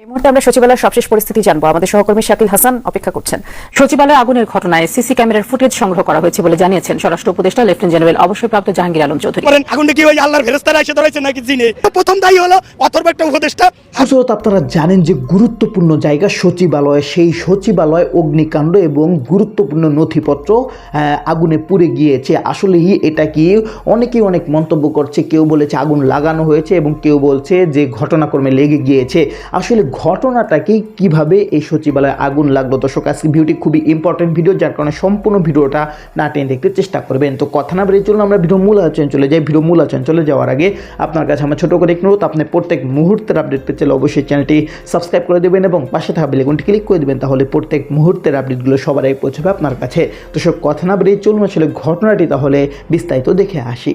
এই মুহূর্তে আমরা সচিবালয়ের সবশেষ পরিস্থিতি জানব। আমাদের সহকর্মী শাকিল হাসান অপেক্ষা করছেন। সচিবালয় আগুনের ঘটনায় সিসি ক্যামেরার ফুটেজ সংগ্রহ করা হয়েছে বলে জানিয়েছেন স্বরাষ্ট্র উপদেষ্টা লেফটেন্যান্ট জেনারেল অবসরপ্রাপ্ত জাহাঙ্গীর আলম চৌধুরী। আগুনটা কি ওই আল্লাহর ফেরেস্তারা এসে ধরেছে নাকি জিনে? প্রথম দায়ী হলো অথর্ব একটা উপদেষ্টা। আসলে আপনারা জানেন যে গুরুত্বপূর্ণ জায়গা সচিবালয় সেই সচিবালয় অগ্নিকাণ্ড এবং গুরুত্বপূর্ণ নথিপত্র আহ, আগুনে পুড়ে গিয়েছে। আসলেই এটা কি? অনেকেই অনেক মন্তব্য করছে কেউ বলেছে আগুন লাগানো হয়েছে এবং কেউ বলছে যে ঘটনাক্রমে লেগে গিয়েছে। আসলে ঘটনাটা কি কীভাবে এই সচিবালয়ে আগুন লাগল? দর্শক আজকে ভিডিওটি খুবই ইম্পর্টেন্ট ভিডিও যার কারণে সম্পূর্ণ ভিডিওটা না টেনে দেখতে চেষ্টা করবেন। তো কথা না বেরিয়ে চলুন, আমরা ভিডিও মূল আলোচনা চলে যাই। ভিডিও মূল আলোচনা চলে যাওয়ার আগে আপনার কাছে আমার ছোট করে অনুরোধ, আপনি প্রত্যেক মুহূর্তের আপডেট পেতে চাইলে অবশ্যই চ্যানেলটি সাবস্ক্রাইব করে দেবেন এবং পাশে থাকা বেলেগুনটি ক্লিক করে দেবেন, তাহলে প্রত্যেক মুহূর্তের আপডেটগুলো সবার আগে পৌঁছবে আপনার কাছে। তো সব কথা না বেরিয়ে চলুন আসলে ঘটনাটি, তাহলে বিস্তারিত দেখে আসি।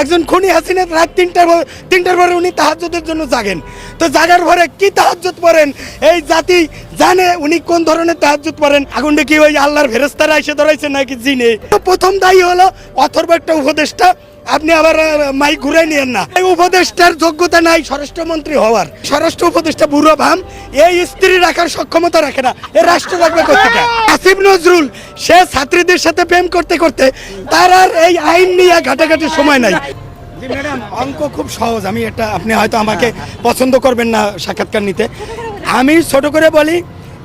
একজন খুনি হাসিনের রাত তিনটার তিনটার পরে উনি তাহাজের জন্য জাগেন। তো জাগার পরে কি তাহাজ পড়েন? এই জাতি জানে উনি কোন ধরনের তাহাজ্জুদ পড়েন। আগুনটা কি ওই আল্লাহর ফেরেস্তারা এসে ধরাইছে নাকি জিনে? প্রথম দায়ী হলো অথর্ব একটা উপদেষ্টা। আপনি আবার আহ, মাইক ঘুরে নিয়েন না। এই উপদেষ্টার যোগ্যতা নাই স্বরাষ্ট্রমন্ত্রী হওয়ার। স্বরাষ্ট্র উপদেষ্টা বুড়ো ভাম এই স্ত্রী রাখার সক্ষমতা রাখে না। এ রাষ্ট্র রাখবে কোথেকে আসিফ নজরুল সে ছাত্রীদের সাথে প্রেম করতে করতে তার আর এই আইন নিয়ে ঘাটাঘাটির সময় নাই। ম্যাডাম অঙ্ক খুব সহজ। আমি এটা আপনি হয়তো আমাকে পছন্দ করবেন না সাক্ষাৎকার নিতে। আমি ছোট করে বলি,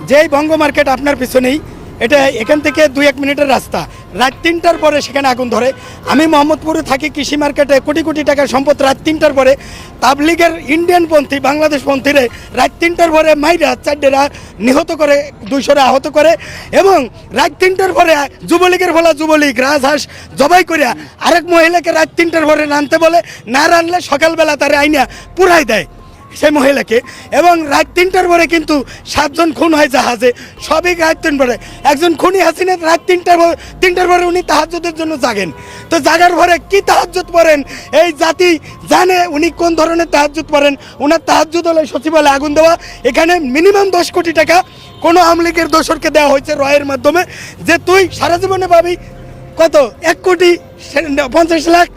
যেই বঙ্গ মার্কেট আপনার পিছনেই, এটা এখান থেকে দুই এক মিনিটের রাস্তা। রাত তিনটার পরে সেখানে আগুন ধরে। আমি মোহাম্মদপুরে থাকি কৃষি মার্কেটে কোটি কোটি টাকার সম্পদ রাত তিনটার পরে। তাবলিগের ইন্ডিয়ান পন্থী, বাংলাদেশ পন্থীরে রাত তিনটার পরে মাইরা চারটেরা নিহত করে, দুইশোরে আহত করে এবং রাত তিনটার পরে যুবলীগের বলা যুবলীগ, রাজহাঁস জবাই করিয়া আরেক মহিলাকে রাত তিনটার পরে রানতে বলে, না রানলে সকালবেলা তারে আইনা পুরাই দেয়। সেই মহিলাকে। এবং রাত তিনটার পরে কিন্তু সাতজন খুন হয় জাহাজে। সবই রাত তিন পরে। একজন খুনি হাসিনা রাত তিনটার তিনটার পরে উনি তাহাজ্জুদের জন্য জাগেন। তো জাগার পরে কি তাহাজ্জুদ পড়েন? এই জাতি জানে উনি কোন ধরনের তাহাজ্জুদ পড়েন। ওনার তাহাজ্জুদ হলে সচিবালয়ে আগুন দেওয়া। এখানে মিনিমাম দশ কোটি টাকা কোনো আমলিগের দোসরকে দেওয়া হয়েছে রয়ের মাধ্যমে। যে তুই সারা জীবনে পাবি কত? এক কোটি পঞ্চাশ লাখ।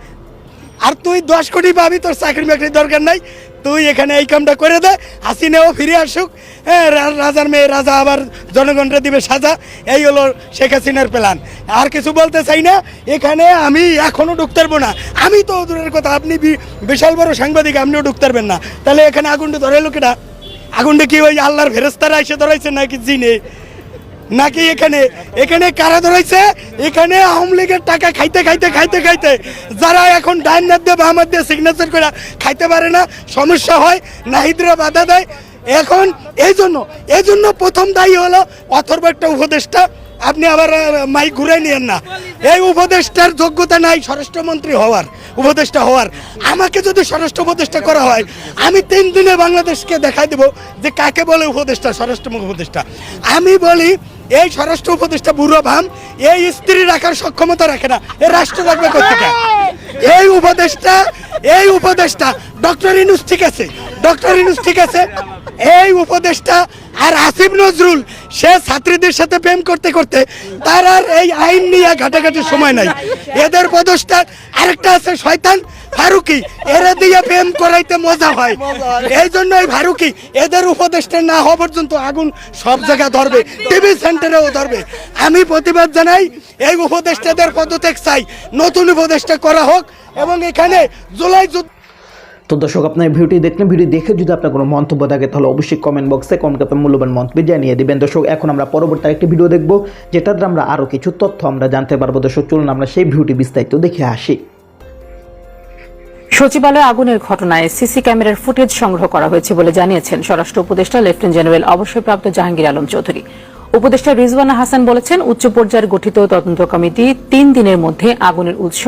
আর তুই দশ কোটি পাবি, তোর চাকরি বাকরির দরকার নাই। তুই এখানে এই কামটা করে দে, হাসিনাও ফিরে আসুক। হ্যাঁ রাজার মেয়ে, রাজা আবার জনগণরা দিবে সাজা। এই হলো শেখ হাসিনার প্ল্যান আর কিছু বলতে চাই না, এখানে আমি এখনও ঢুকতে পারব না। আমি তো দূরের কথা, আপনি বিশাল বড় সাংবাদিক, আপনিও ঢুকতে পারবেন না। তাহলে এখানে আগুনটা ধরে লোকেরা আগুনটা কি ওই আল্লাহর ফেরেস্তারা এসে ধরাইছে নাকি জিনে? নাকি এখানে? এখানে কারা ধরাইছে এখানে আওয়ামী লীগের টাকা খাইতে খাইতে খাইতে খাইতে যারা এখন ডাইন মধ্যে বা মধ্যে সিগনেচার করে খাইতে পারে না, সমস্যা হয়, নাহিদরা বাধা দেয়। এখন এই জন্য এই জন্য প্রথম দায়ী হলো অথর্ব একটা উপদেষ্টা। আপনি আবার মাইক ঘুরে নিয়েন না। এই উপদেষ্টার যোগ্যতা নাই স্বরাষ্ট্রমন্ত্রী হওয়ার, উপদেষ্টা হওয়ার। আমাকে যদি স্বরাষ্ট্র উপদেষ্টা করা হয়, আমি তিন দিনে বাংলাদেশকে দেখাই দেব যে কাকে বলে উপদেষ্টা স্বরাষ্ট্র উপদেষ্টা। আমি বলি এই স্বরাষ্ট্র উপদেষ্টা বুড়ো ভাম, এই স্ত্রী রাখার সক্ষমতা রাখে না। এ রাষ্ট্র রাখবে কোথেকে এই উপদেষ্টা এই উপদেষ্টা, ডক্টর ইনুস ঠিক আছে, ডক্টর ইনুস ঠিক আছে। এই উপদেষ্টা আর আসিফ নজরুল, সে ছাত্রীদের সাথে প্রেম করতে করতে তার আর এই আইন নিয়ে ঘাটাঘাটির সময় নাই। এদের পদস্থা আরেকটা আছে, শয়তান। ফারুকি এরা দিয়ে প্রেম করাইতে মজা হয়। এই জন্য এই ফারুকি এদের উপদেষ্টা না হওয়া পর্যন্ত আগুন সব জায়গায় ধরবে টিভি সেন্টারেও ধরবে। আমি প্রতিবাদ জানাই এই উপদেষ্টাদের পদত্যাগ চাই। নতুন উপদেষ্টা করা হোক এবং এখানে জুলাই যুদ্ধ তো দর্শক আপনার ভিডিওটি দেখলেন ভিডিও দেখে যদি আপনার কোনো মন্তব্য থাকে তাহলে অবশ্যই কমেন্ট বক্সে কমেন্ট আপনার মূল্যবান মন্তব্য জানিয়ে দিবেন। দর্শক এখন আমরা পরবর্তী একটি ভিডিও দেখব যেটাতে আমরা আরও কিছু তথ্য আমরা জানতে পারব। দর্শক চলুন আমরা সেই ভিডিওটি বিস্তারিত দেখে আসি। সচিবালয় আগুনের ঘটনায় সিসি ক্যামেরার ফুটেজ সংগ্রহ করা হয়েছে বলে জানিয়েছেন স্বরাষ্ট্র উপদেষ্টা লেফটেন্যান্ট জেনারেল অবসরপ্রাপ্ত জাহাঙ্গীর আলম চৌধুরী। উপদেষ্টা রিজওয়ানা হাসান বলেছেন, উচ্চ পর্যায়ের গঠিত তদন্ত কমিটি তিন দিনের মধ্যে আগুনের উৎস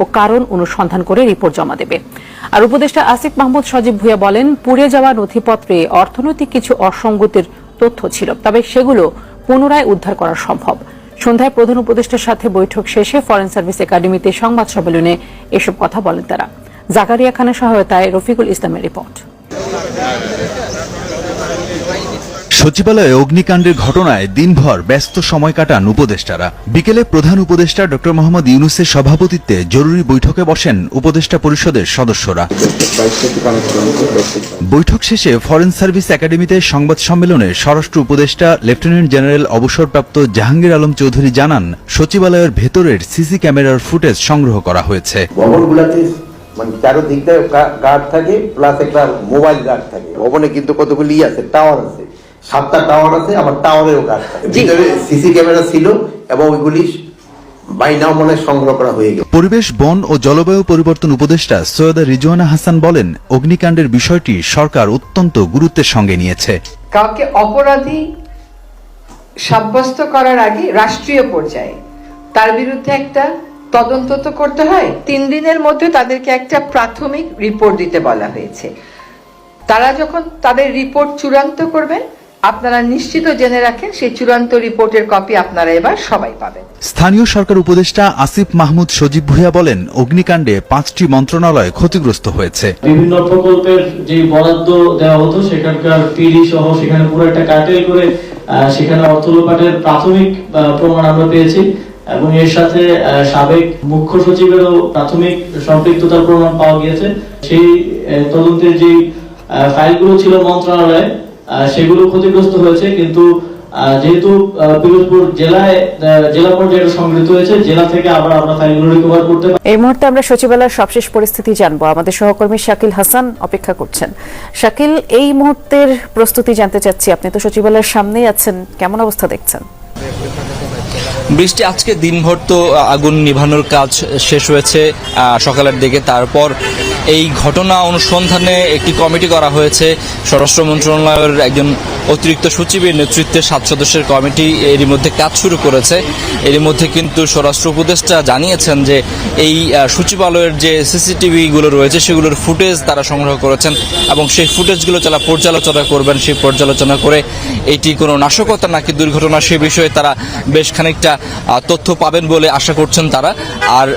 ও কারণ অনুসন্ধান করে রিপোর্ট জমা দেবে। আর উপদেষ্টা আসিফ মাহমুদ সজীব ভুইয়া বলেন, পুড়ে যাওয়া নথিপত্রে অর্থনৈতিক কিছু অসঙ্গতির তথ্য ছিল, তবে সেগুলো পুনরায় উদ্ধার করা সম্ভব। সন্ধ্যায় প্রধান উপদেষ্টার সাথে বৈঠক শেষে ফরেন সার্ভিস একাডেমিতে সংবাদ সম্মেলনে এসব কথা বলেন তারা। জাকারিয়া খানের সহায়তায় রফিকুল ইসলামের রিপোর্ট। সচিবালয়ে অগ্নিকাণ্ডের ঘটনায় দিনভর ব্যস্ত সময় কাটান উপদেষ্টারা। বিকেলে প্রধান উপদেষ্টা ড. মোহাম্মদ ইউনুসের সভাপতিত্বে জরুরি বৈঠকে বসেন উপদেষ্টা পরিষদের সদস্যরা। বৈঠক শেষে ফরেন সার্ভিস একাডেমিতে সংবাদ সম্মেলনে স্বরাষ্ট্র উপদেষ্টা লেফটেন্যান্ট জেনারেল অবসরপ্রাপ্ত জাহাঙ্গীর আলম চৌধুরী জানান সচিবালয়ের ভেতরের সিসি ক্যামেরার ফুটেজ সংগ্রহ করা হয়েছে। মানে চারোদিক দিয়ে গার্ড থাকে প্লাস একটা মোবাইল গার্ড থাকে। ভবনে কিন্তু কতগুলি আছে টাওয়ার আছে। সাতটা টাওয়ার আছে আবার টাওয়ারেও গার্ড থাকে। ভিতরে সিসি ক্যামেরা ছিল এবং ওইগুলি বাইনাও মনে হয় সংগ্রহ করা হয়ে গেল। পরিবেশ বন ও জলবায়ু পরিবর্তন উপদেষ্টা সৈয়দা রিজওয়ানা হাসান বলেন অগ্নিকাণ্ডের বিষয়টি সরকার অত্যন্ত গুরুত্বের সঙ্গে নিয়েছে। কাউকে অপরাধী সাব্যস্ত করার আগে রাষ্ট্রীয় পর্যায়ে তার বিরুদ্ধে একটা তদন্ত তো করতে হয়। তিন দিনের মধ্যে তাদেরকে একটা প্রাথমিক রিপোর্ট দিতে বলা হয়েছে। তারা যখন তাদের রিপোর্ট চূড়ান্ত করবেন আপনারা নিশ্চিত জেনে রাখেন সেই চূড়ান্ত রিপোর্টের কপি আপনারা এবার সবাই পাবেন। স্থানীয় সরকার উপদেষ্টা আসিফ মাহমুদ সজীব ভুইয়া বলেন অগ্নিকাণ্ডে পাঁচটি মন্ত্রণালয় ক্ষতিগ্রস্ত হয়েছে। বিভিন্ন প্রকল্পের যে বরাদ্দ দেওয়া হতো সেখানকার পিডি সহ সেখানে পুরো একটা কার্টেল করে সেখানে অর্থ লোপাটের প্রাথমিক প্রমাণ আমরা পেয়েছি। এবং এর সাথে সাবেক মুখ্য সচিবেরও প্রাথমিক সম্পৃক্ততার প্রমাণ পাওয়া গিয়েছে। সেই তদন্তের যে ফাইলগুলো ছিল মন্ত্রণালয়ে সেগুলো ক্ষতিগ্রস্ত হয়েছে। কিন্তু যেহেতু পিরোজপুর জেলায় জেলা পর্যায়ে সংগৃহীত হয়েছে, জেলা থেকে আবার আমরা ফাইলগুলো রিকভার করতে এই মুহূর্তে আমরা সচিবালয়ের সবশেষ পরিস্থিতি জানব। আমাদের সহকর্মী শাকিল হাসান অপেক্ষা করছেন। শাকিল, এই মুহূর্তের প্রস্তুতি জানতে চাচ্ছি। আপনি তো সচিবালয়ের সামনেই আছেন। কেমন অবস্থা দেখছেন? বৃষ্টি আজকে দিনভর তো আগুন নিভানোর কাজ শেষ হয়েছে সকালের দিকে। তারপর এই ঘটনা অনুসন্ধানে একটি কমিটি করা হয়েছে। স্বরাষ্ট্র মন্ত্রণালয়ের একজন অতিরিক্ত সচিবের নেতৃত্বে সাত সদস্যের কমিটি এরই মধ্যে কাজ শুরু করেছে। এরই মধ্যে কিন্তু স্বরাষ্ট্র উপদেষ্টা জানিয়েছেন যে এই সচিবালয়ের যে সিসিটিভিগুলো রয়েছে, সেগুলোর ফুটেজ তারা সংগ্রহ করেছেন এবং সেই ফুটেজগুলো যারা পর্যালোচনা করবেন, সেই পর্যালোচনা করে এটি কোনো নাশকতা নাকি দুর্ঘটনা সে বিষয়ে তারা বেশ খানিকটা তথ্য পাবেন বলে আশা করছেন তারা। আর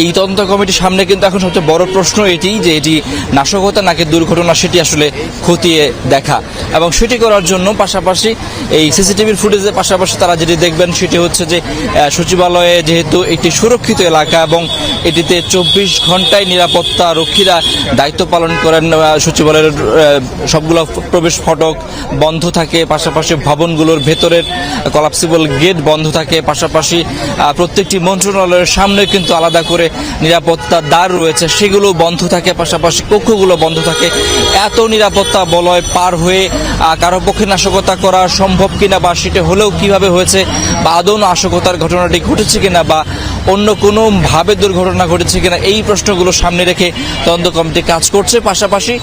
এই তদন্ত কমিটির সামনে কিন্তু এখন সবচেয়ে বড় প্রশ্ন, এটি যে এটি নাশকতা নাকি দুর্ঘটনা সেটি আসলে খতিয়ে দেখা। এবং সেটি করার জন্য পাশাপাশি এই সিসিটিভির ফুটেজের পাশাপাশি তারা যেটি দেখবেন সেটি হচ্ছে যে সচিবালয়ে যেহেতু একটি সুরক্ষিত এলাকা এবং এটিতে চব্বিশ ঘন্টায় নিরাপত্তা রক্ষীরা দায়িত্ব পালন করেন সচিবালয়ের সবগুলো প্রবেশ ফটক বন্ধ থাকে, পাশাপাশি ভবনগুলোর ভেতরের কলাপসিবল গেট বন্ধ থাকে, পাশাপাশি প্রত্যেকটি মন্ত্রণালয়ের সামনে কিন্তু আলাদা করে নিরাপত্তা দ্বার রয়েছে, সেগুলো বন্ধ থাকে পাশাপাশি কক্ষগুলো বন্ধ থাকে। এত নিরাপত্তা বলয় পার হয়ে কারও পক্ষে নাশকতা করা সম্ভব কিনা বা সেটা হলেও কীভাবে হয়েছে বা আদৌ নাশকতার ঘটনাটি ঘটেছে কিনা বা অন্য কোনো ভাবে দুর্ঘটনা ঘটেছে কিনা, এই প্রশ্নগুলো সামনে রেখে তদন্ত কমিটি কাজ করছে। পাশাপাশি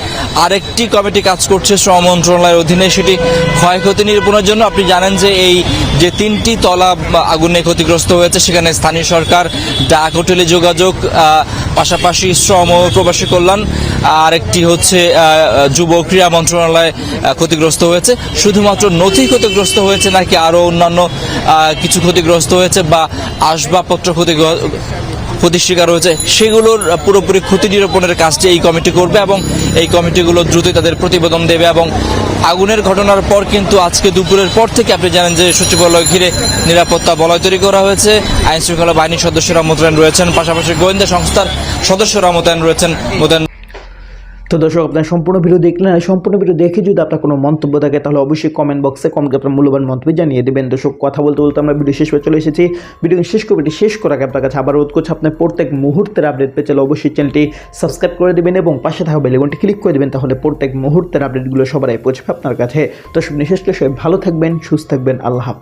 আরেকটি কমিটি কাজ করছে শ্রম মন্ত্রণালয়ের অধীনে, সেটি ক্ষয়ক্ষতি নিরূপণের জন্য। আপনি জানেন যে এই যে তিনটি তলা আগুনে ক্ষতিগ্রস্ত হয়েছে, সেখানে স্থানীয় সরকার ডাক, হোটেলে যোগাযোগ পাশাপাশি শ্রম ও প্রবাসী কল্যাণ, আর একটি হচ্ছে যুব ক্রীড়া মন্ত্রণালয় ক্ষতিগ্রস্ত হয়েছে। শুধুমাত্র নথি ক্ষতিগ্রস্ত হয়েছে নাকি আরও অন্যান্য কিছু ক্ষতিগ্রস্ত হয়েছে বা আসবাবপত্র ক্ষতি ক্ষতির শিকার হয়েছে, সেগুলোর পুরোপুরি ক্ষতি নিরূপণের কাজটি এই কমিটি করবে এবং এই কমিটিগুলো দ্রুতই তাদের প্রতিবেদন দেবে এবং আগুনের ঘটনার পর কিন্তু আজকে দুপুরের পর থেকে আপনি জানেন যে সচিবালয় ঘিরে নিরাপত্তা বলয় তৈরি করা হয়েছে। আইন শৃঙ্খলা বাহিনীর সদস্যরা মোতায়েন রয়েছেন। পাশাপাশি গোয়েন্দা সংস্থার সদস্যরা মোতায়েন রয়েছেন। মোতায়েন তো দর্শক, আপনার সম্পূর্ণ ভিডিও দেখলেন আর সম্পূর্ণ ভিডিও দেখে যদি আপনার কোনো মন্তব্য থাকে, তাহলে অবশ্যই কমেন্ট বক্সে কমেন্ট আপনার মূল্যবান মন্তব্য জানিয়ে দেবেন। দর্শক, কথা বলতে বলতে আমরা ভিডিও শেষ হয়ে চলে এসেছি। ভিডিও শেষ করে ভিডিও শেষ আগে আপনার কাছে আবার অনুরোধ করছি, আপনার প্রত্যেক মুহূর্তের আপডেট পেয়ে চলে অবশ্যই চ্যানেলটি সাবস্ক্রাইব করে দেবেন এবং পাশে থাকা বেলেগনটি ক্লিক করে দেবেন, তাহলে প্রত্যেক মুহূর্তের আপডেটগুলো আগে পৌঁছবে আপনার কাছে। দর্শক নিঃশেষ করে সবাই ভালো থাকবেন, সুস্থ থাকবেন, আল্লাহ হাফেজ।